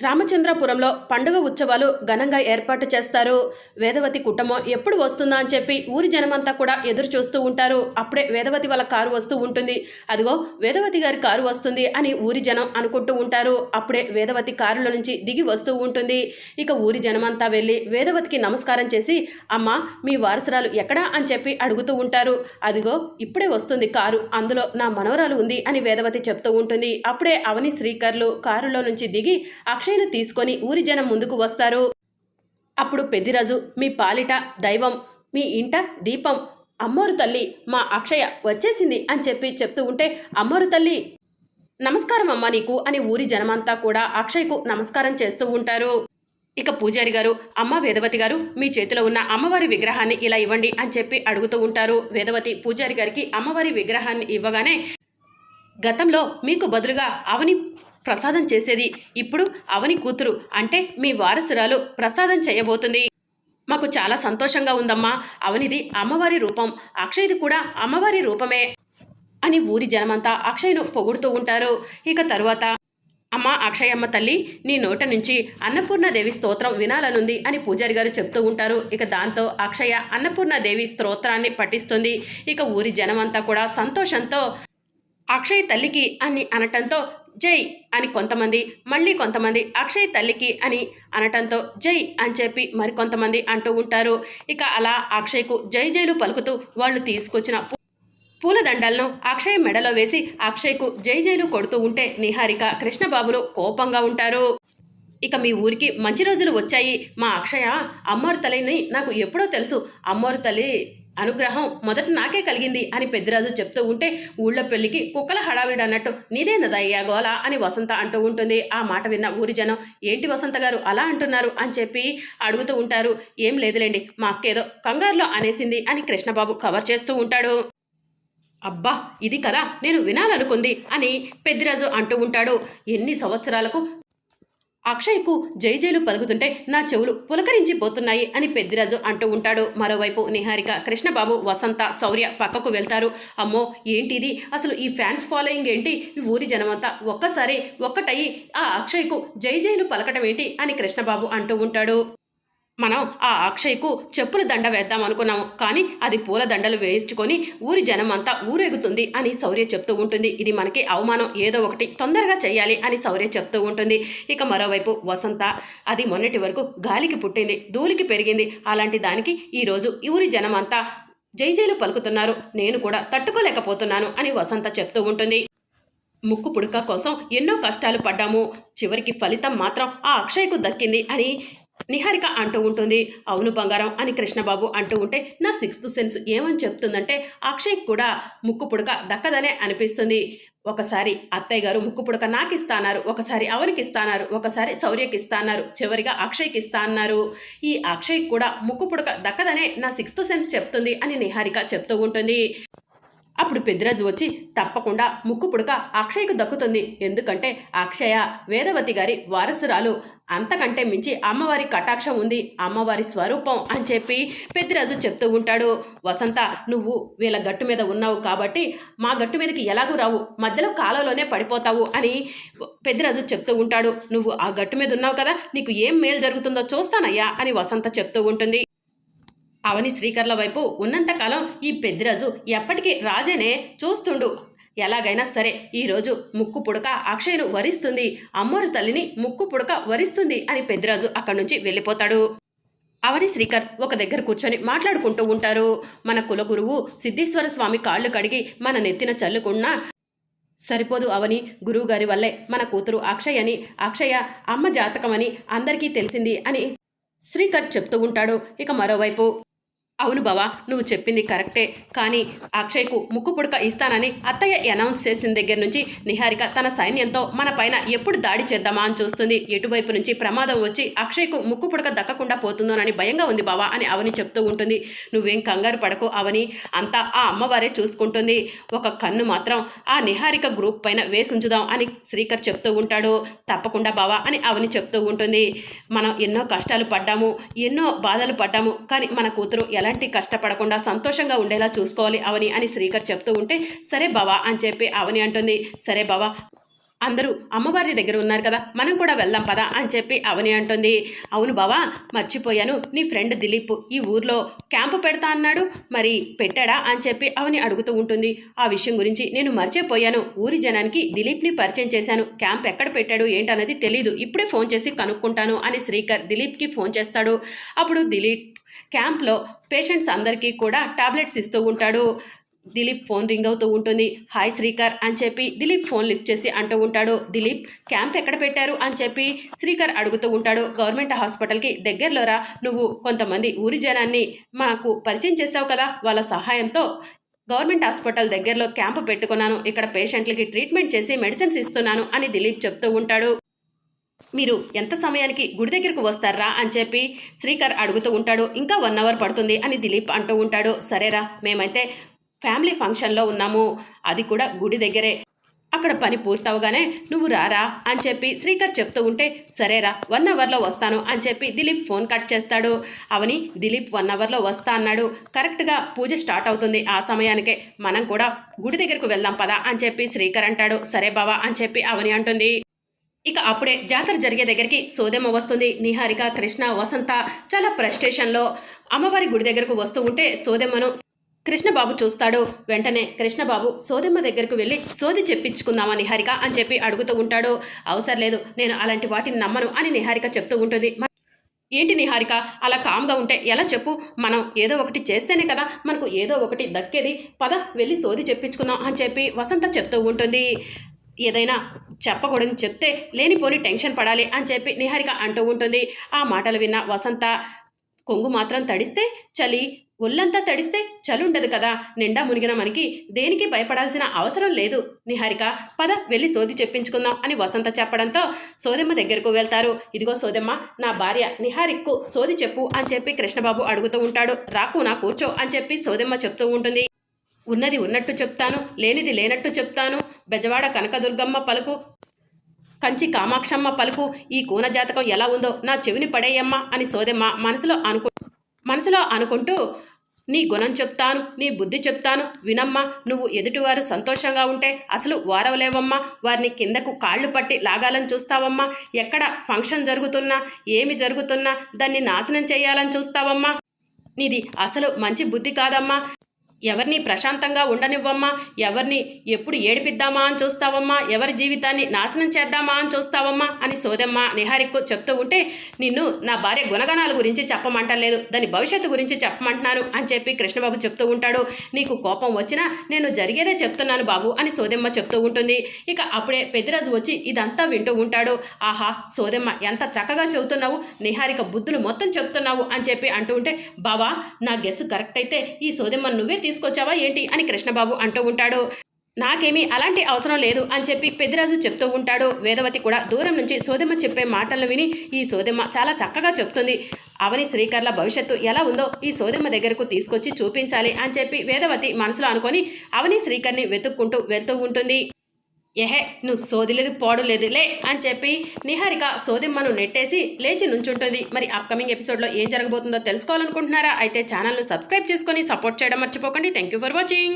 రామచంద్రపురంలో పండుగ ఉత్సవాలు ఘనంగా ఏర్పాటు చేస్తారు. వేదవతి కుటుంబం ఎప్పుడు వస్తుందా అని చెప్పి ఊరి జనమంతా కూడా ఎదురు చూస్తూ ఉంటారు. అప్పుడే వేదవతి వాళ్ళ కారు వస్తూ ఉంటుంది. అదిగో వేదవతి గారి కారు వస్తుంది అని ఊరి జనం అనుకుంటూ ఉంటారు. అప్పుడే వేదవతి కారులో నుంచి దిగి వస్తూ ఉంటుంది. ఇక ఊరి జనమంతా వెళ్ళి వేదవతికి నమస్కారం చేసి అమ్మ మీ వారసురాలు ఎక్కడా? అని చెప్పి అడుగుతూ ఉంటారు. అదిగో ఇప్పుడే వస్తుంది కారు. అందులో నా మనవరాలు ఉంది అని వేదవతి చెప్తూ ఉంటుంది. అప్పుడే అవని శ్రీకర్లు కారులో నుంచి దిగి అక్షయ్ను తీసుకొని ఊరి జనం ముందుకు వస్తారు. అప్పుడు పెద్దిరాజు మీ పాలిట దైవం మీ ఇంట దీపం. అమ్మోరు తల్లి మా అక్షయ వచ్చేసింది అని చెప్పి చెప్తూ ఉంటే అమ్మోరు తల్లి నమస్కారం అమ్మ నీకు అని ఊరి జనమంతా కూడా అక్షయ్కు నమస్కారం చేస్తూ ఉంటారు. ఇక పూజారి గారు అమ్మ వేదవతి గారు మీ చేతిలో ఉన్న అమ్మవారి విగ్రహాన్ని ఇలా ఇవ్వండి అని చెప్పి అడుగుతూ ఉంటారు. వేదవతి పూజారి గారికి అమ్మవారి విగ్రహాన్ని ఇవ్వగానే గతంలో మీకు బదులుగా అవని ప్రసాదం చేసేది. ఇప్పుడు అవని కూతురు అంటే మీ వారసురాలు ప్రసాదం చేయబోతుంది. మాకు చాలా సంతోషంగా ఉందమ్మా. అవనిది అమ్మవారి రూపం. అక్షయ్ది కూడా అమ్మవారి రూపమే అని ఊరి జనమంతా అక్షయ్ను పొగుడుతూ ఉంటారు. ఇక తరువాత అమ్మ అక్షయమ్మ తల్లి నీ నోట నుంచి అన్నపూర్ణదేవి స్తోత్రం వినాలనుంది అని పూజారి గారు చెప్తూ ఉంటారు. ఇక దాంతో అక్షయ అన్నపూర్ణదేవి స్తోత్రాన్ని పఠిస్తుంది. ఇక ఊరి జనమంతా కూడా సంతోషంతో అక్షయ్ తల్లికి అని అనటంతో జై అని కొంతమంది మళ్ళీ కొంతమంది అక్షయ్ తల్లికి అని అనటంతో జై అని చెప్పి మరికొంతమంది అంటూ ఉంటారు. ఇక అలా అక్షయ్కు జై జైలు పలుకుతూ వాళ్ళు తీసుకొచ్చిన పూ- పూలదండలను అక్షయ్ మెడలో వేసి అక్షయ్కు జై జైలు కొడుతూ ఉంటే నిహారిక కృష్ణబాబులు కోపంగా ఉంటారు. ఇక మీ ఊరికి మంచి రోజులు వచ్చాయి. మా అక్షయ అమ్మోరు తల్లిని నాకు ఎప్పుడో తెలుసు. అమ్మోరు తల్లి అనుగ్రహం మొదట నాకే కలిగింది అని పెద్దిరాజు చెప్తూ ఉంటే ఊళ్ళో పెళ్ళికి కుక్కల హడావిడి అన్నట్టు నీదేనదయ్యా గోల అని వసంత అంటూ ఉంటుంది. ఆ మాట విన్న ఊరి జనం ఏంటి వసంత గారు అలా అంటున్నారు? అని చెప్పి అడుగుతూ ఉంటారు. ఏం లేదులేండి మా అక్కేదో కంగారులో అనేసింది అని కృష్ణబాబు కవర్ చేస్తూ ఉంటాడు. అబ్బా ఇది కదా నేను వినాలనుకుంది అని పెద్దిరాజు అంటూ ఉంటాడు. ఎన్ని సంవత్సరాలకు అక్షయ్కు జై జైలు పలుకుతుంటే నా చెవులు పులకరించిపోతున్నాయి అని పెద్దిరాజు అంటూ ఉంటాడు. మరోవైపు నిహారిక కృష్ణబాబు వసంత శౌర్య పక్కకు వెళ్తారు. అమ్మో ఏంటిది? అసలు ఈ ఫ్యాన్స్ ఫాలోయింగ్ ఏంటి? ఊరి జనమంతా ఒక్కసారి ఒక్కటయ్యి ఆ అక్షయ్కు జై జైలు పలకటం ఏంటి అని కృష్ణబాబు అంటూ ఉంటాడు. మనం ఆ అక్షయ్కు చెప్పుల దండ వేద్దాం అనుకున్నాము. కానీ అది పూల దండలు వేయించుకొని ఊరి జనం అంతా ఊరేగుతుంది అని శౌర్య చెప్తూ ఉంటుంది. ఇది మనకి అవమానం. ఏదో ఒకటి తొందరగా చేయాలి అని శౌర్య చెప్తూ ఉంటుంది. ఇక మరోవైపు వసంత అది మొన్నటి వరకు గాలికి పుట్టింది ధూళికి పెరిగింది. అలాంటి దానికి ఈరోజు ఊరి జనం అంతా జై జైలు పలుకుతున్నారు. నేను కూడా తట్టుకోలేకపోతున్నాను అని వసంత చెప్తూ ఉంటుంది. ముక్కు పుడక కోసం ఎన్నో కష్టాలు పడ్డాము. చివరికి ఫలితం మాత్రం ఆ అక్షయ్కు దక్కింది అని నిహారిక అంటూ ఉంటుంది. అవును బంగారం అని కృష్ణబాబు అంటూ ఉంటే నా సిక్స్త్ సెన్స్ ఏమని చెప్తుందంటే అక్షయ్ కూడా ముక్కు పుడక దక్కదనే అనిపిస్తుంది. ఒకసారి అత్తయ్య గారు ముక్కు పుడక నాకు ఇస్తాన్నారు ఒకసారి అవనికి ఇస్తాన్నారు ఒకసారి శౌర్యకి ఇస్తాన్నారు చివరిగా అక్షయ్కి ఇస్తా అన్నారు ఈ అక్షయ్ కూడా ముక్కు పుడక దక్కదనే నా సిక్స్త్ సెన్స్ చెప్తుంది అని నిహారిక చెప్తూ ఉంటుంది. అప్పుడు పెద్దిరాజు వచ్చి తప్పకుండా ముక్కు పుడక అక్షయ్కు దక్కుతుంది. ఎందుకంటే అక్షయ వేదవతి గారి వారసురాలు. అంతకంటే మించి అమ్మవారి కటాక్షం ఉంది. అమ్మవారి స్వరూపం అని చెప్పి పెద్దిరాజు చెప్తూ ఉంటాడు. వసంత నువ్వు వీళ్ళ గట్టు మీద ఉన్నావు కాబట్టి మా గట్టు మీదకి ఎలాగూ రావు. మధ్యలో కాలంలోనే పడిపోతావు అని పెద్దిరాజు చెప్తూ ఉంటాడు. నువ్వు ఆ గట్టు మీద ఉన్నావు కదా నీకు ఏం మేలు జరుగుతుందో చూస్తానయ్యా అని వసంత చెప్తూ ఉంటుంది. అవని శ్రీకర్ల వైపు ఉన్నంతకాలం ఈ పెద్దిరాజు ఎప్పటికీ రాజేనే చూస్తుండు. ఎలాగైనా సరే ఈరోజు ముక్కు పుడక అక్షయ్ను వరిస్తుంది. అమ్మోరు తల్లిని ముక్కు పుడక వరిస్తుంది అని పెద్దిరాజు అక్కడి నుంచి వెళ్ళిపోతాడు. అవని శ్రీకర్ ఒక దగ్గర కూర్చొని మాట్లాడుకుంటూ ఉంటారు. మన కులగురువు సిద్ధేశ్వర స్వామి కాళ్ళు కడిగి మన నెత్తిన చల్లుకున్నా సరిపోదు అవని గురువుగారి వల్లే మన కూతురు అక్షయ్ అని అక్షయ అమ్మ జాతకమని అందరికీ తెలిసింది అని శ్రీకర్ చెప్తూ ఉంటాడు. ఇక మరోవైపు అవును బావా నువ్వు చెప్పింది కరెక్టే. కానీ అక్షయ్కు ముక్కు పుడక ఇస్తానని అత్తయ్య అనౌన్స్ చేసిన దగ్గర నుంచి నిహారిక తన సైన్యంతో మన పైన ఎప్పుడు దాడి చేద్దామా అని చూస్తుంది. ఎటువైపు నుంచి ప్రమాదం వచ్చి అక్షయ్కు ముక్కు పుడక దక్కకుండా పోతుందోనని భయంగా ఉంది బావా అని అవని చెప్తూ ఉంటుంది. నువ్వేం కంగారు పడకు అవని అంతా ఆ అమ్మవారే చూసుకుంటుంది. ఒక కన్ను మాత్రం ఆ నిహారిక గ్రూప్ పైన వేసి ఉంచుదాం అని శ్రీకర్ చెప్తూ ఉంటాడు. తప్పకుండా బావా అని అవని చెప్తూ ఉంటుంది. మనం ఎన్నో కష్టాలు పడ్డాము ఎన్నో బాధలు పడ్డాము కానీ మన కూతురు ఎలాంటి కష్టపడకుండా సంతోషంగా ఉండేలా చూసుకోవాలి అవని అని శ్రీకర్ చెప్తూ ఉంటే సరే బావా అని చెప్పి అవని అంటుంది. సరే బావా అందరూ అమ్మవారి దగ్గర ఉన్నారు కదా మనం కూడా వెళ్దాం పదా అని చెప్పి అవని అంటుంది. అవును బావా మర్చిపోయాను. నీ ఫ్రెండ్ దిలీప్ ఈ ఊర్లో క్యాంపు పెడతా అన్నాడు. మరి పెట్టాడా అని చెప్పి అవని అడుగుతూ ఉంటుంది. ఆ విషయం గురించి నేను మర్చిపోయాను. ఊరి జనానికి దిలీప్ని పరిచయం చేశాను. క్యాంప్ ఎక్కడ పెట్టాడు ఏంటన్నది తెలీదు. ఇప్పుడే ఫోన్ చేసి కనుక్కుంటాను అని శ్రీకర్ దిలీప్కి ఫోన్ చేస్తాడు. అప్పుడు దిలీప్ క్యాంప్లో పేషెంట్స్ అందరికీ కూడా టాబ్లెట్స్ ఇస్తూ ఉంటాడు. దిలీప్ ఫోన్ రింగ్ అవుతూ ఉంటుంది. హాయ్ శ్రీకర్ అని చెప్పి దిలీప్ ఫోన్ లిఫ్ట్ చేసి అంటూ ఉంటాడు. దిలీప్ క్యాంప్ ఎక్కడ పెట్టారు? అని చెప్పి శ్రీకర్ అడుగుతూ ఉంటాడు. గవర్నమెంట్ హాస్పిటల్కి దగ్గరలోరా. నువ్వు కొంతమంది ఊరి జనాన్ని మాకు పరిచయం చేసావు కదా. వాళ్ళ సహాయంతో గవర్నమెంట్ హాస్పిటల్ దగ్గరలో క్యాంపు పెట్టుకున్నాను. ఇక్కడ పేషెంట్లకి ట్రీట్మెంట్ చేసి మెడిసిన్స్ ఇస్తున్నాను అని దిలీప్ చెప్తూ ఉంటాడు. మీరు ఎంత సమయానికి గుడి దగ్గరకు వస్తారా? అని చెప్పి శ్రీకర్ అడుగుతూ ఉంటాడు. ఇంకా వన్ అవర్ పడుతుంది అని దిలీప్ అంటూ ఉంటాడు. సరేరా మేమైతే ఫ్యామిలీ ఫంక్షన్లో ఉన్నాము. అది కూడా గుడి దగ్గరే. అక్కడ పని పూర్తవగానే నువ్వు రారా అని చెప్పి శ్రీకర్ చెప్తూ ఉంటే సరేరా వన్ అవర్లో వస్తాను అని చెప్పి దిలీప్ ఫోన్ కట్ చేస్తాడు. అవని దిలీప్ వన్ అవర్లో వస్తా అన్నాడు. కరెక్ట్గా పూజ స్టార్ట్ అవుతుంది. ఆ సమయానికే మనం కూడా గుడి దగ్గరకు వెళ్దాం పదా అని చెప్పి శ్రీకర్ అంటాడు. సరే బావా అని చెప్పి అవని అంటుంది. ఇక అప్పుడే జాతర జరిగే దగ్గరికి సోదెమ్మ వస్తుంది. నిహారిక కృష్ణ వసంత చాలా ప్రెస్టేషన్లో అమ్మవారి గుడి దగ్గరకు వస్తూ ఉంటే సోదెమ్మను కృష్ణబాబు చూస్తాడు. వెంటనే కృష్ణబాబు సోదెమ్మ దగ్గరకు వెళ్ళి సోది చెప్పించుకుందామా నిహారిక అని చెప్పి అడుగుతూ ఉంటాడు. అవసరం లేదు నేను అలాంటి వాటిని నమ్మను అని నిహారిక చెప్తూ ఉంటుంది. ఏంటి నిహారిక అలా కామ్గా ఉంటే ఎలా చెప్పు? మనం ఏదో ఒకటి చేస్తేనే కదా మనకు ఏదో ఒకటి దక్కేది. పద వెళ్ళి సోది చెప్పించుకుందాం అని చెప్పి వసంత చెప్తూ ఉంటుంది. ఏదైనా చెప్పకూడదని చెప్తే లేనిపోని టెన్షన్ పడాలి అని చెప్పి నిహారిక అంటూ ఉంటుంది. ఆ మాటలు విన్న వసంత కొంగు మాత్రం తడిస్తే చలి ఒళ్ళంతా తడిస్తే చలుండదు ఉండదు కదా. నిండా మునిగిన మనకి దేనికి భయపడాల్సిన అవసరం లేదు. నిహారిక పద వెళ్ళి సోది చెప్పించుకుందాం అని వసంత చెప్పడంతో సోదెమ్మ దగ్గరకు వెళ్తారు. ఇదిగో సోదెమ్మ నా భార్య నిహారిక్కు సోది చెప్పు అని చెప్పి కృష్ణబాబు అడుగుతూ ఉంటాడు. రాకు నా కూర్చో అని చెప్పి సోదెమ్మ చెప్తూ ఉంటుంది. ఉన్నది ఉన్నట్టు చెప్తాను లేనిది లేనట్టు చెప్తాను. బెజవాడ కనకదుర్గమ్మ పలుకు కంచి కామాక్షమ్మ పలుకు ఈ కూన జాతకం ఎలా ఉందో నా చెవిని పడేయమ్మ అని సోదెమ్మ మనసులో అనుకు మనసులో అనుకుంటూ నీ గుణం చెప్తాను నీ బుద్ధి చెప్తాను వినమ్మా నువ్వు ఎదుటివారు సంతోషంగా ఉంటే అసలు వారవలేవమ్మా వారిని కిందకు కాళ్ళు పట్టి లాగాలని చూస్తావమ్మా ఎక్కడ ఫంక్షన్ జరుగుతున్నా ఏమి జరుగుతున్నా దాన్ని నాశనం చేయాలని చూస్తావమ్మా. నీది అసలు మంచి బుద్ధి కాదమ్మా ఎవరిని ప్రశాంతంగా ఉండనివ్వమ్మా ఎవరిని ఎప్పుడు ఏడిపిద్దామా అని చూస్తావమ్మా ఎవరి జీవితాన్ని నాశనం చేద్దామా అని చూస్తావమ్మా అని సోదమ్మ నిహారిక్కు చెప్తూ ఉంటే నిన్ను నా భార్య గుణగణాల గురించి చెప్పమంటలేదు దాని భవిష్యత్తు గురించి చెప్పమంటున్నాను అని చెప్పి కృష్ణబాబు చెప్తూ ఉంటాడు. నీకు కోపం వచ్చినా నేను జరిగేదే చెప్తున్నాను బాబు అని సోదమ్మ చెప్తూ ఉంటుంది. ఇక అప్పుడే పెద్దిరాజు వచ్చి ఇదంతా వింటూ ఉంటాడు. ఆహా సోదమ్మ ఎంత చక్కగా చెబుతున్నావు నిహారిక బుద్ధులు మొత్తం చెప్తున్నావు అని చెప్పి అంటూ ఉంటే బావా నా గెస్ కరెక్ట్ అయితే ఈ సోదమ్మ నువ్వే తీసుకొచ్చావా ఏంటి అని కృష్ణబాబు అంటూ ఉంటాడు. నాకేమీ అలాంటి అవసరం లేదు అని చెప్పి పెద్దిరాజు చెప్తూ ఉంటాడు. వేదవతి కూడా దూరం నుంచి సోదమ్మ చెప్పే మాటలను విని ఈ సోదమ్మ చాలా చక్కగా చెప్తుంది. అవని శ్రీకర్ల భవిష్యత్తు ఎలా ఉందో ఈ సోదమ్మ దగ్గరకు తీసుకొచ్చి చూపించాలి అని చెప్పి వేదవతి మనసులో అనుకొని అవని శ్రీకర్ని వెతుక్కుంటూ వెళ్తూ ఉంటుంది. ఎహే నువ్వు సోదిలేదు పాడులేదు లే అని చెప్పి నిహారిక సోదిమ్మను నెట్టేసి లేచి నుంచుంటుంది. మరి అప్కమింగ్ ఎపిసోడ్లో ఏం జరగబోతుందో తెలుసుకోవాలనుకుంటున్నారా? అయితే ఛానల్ను సబ్స్క్రైబ్ చేసుకొని సపోర్ట్ చేయడం మర్చిపోకండి. Thank you for watching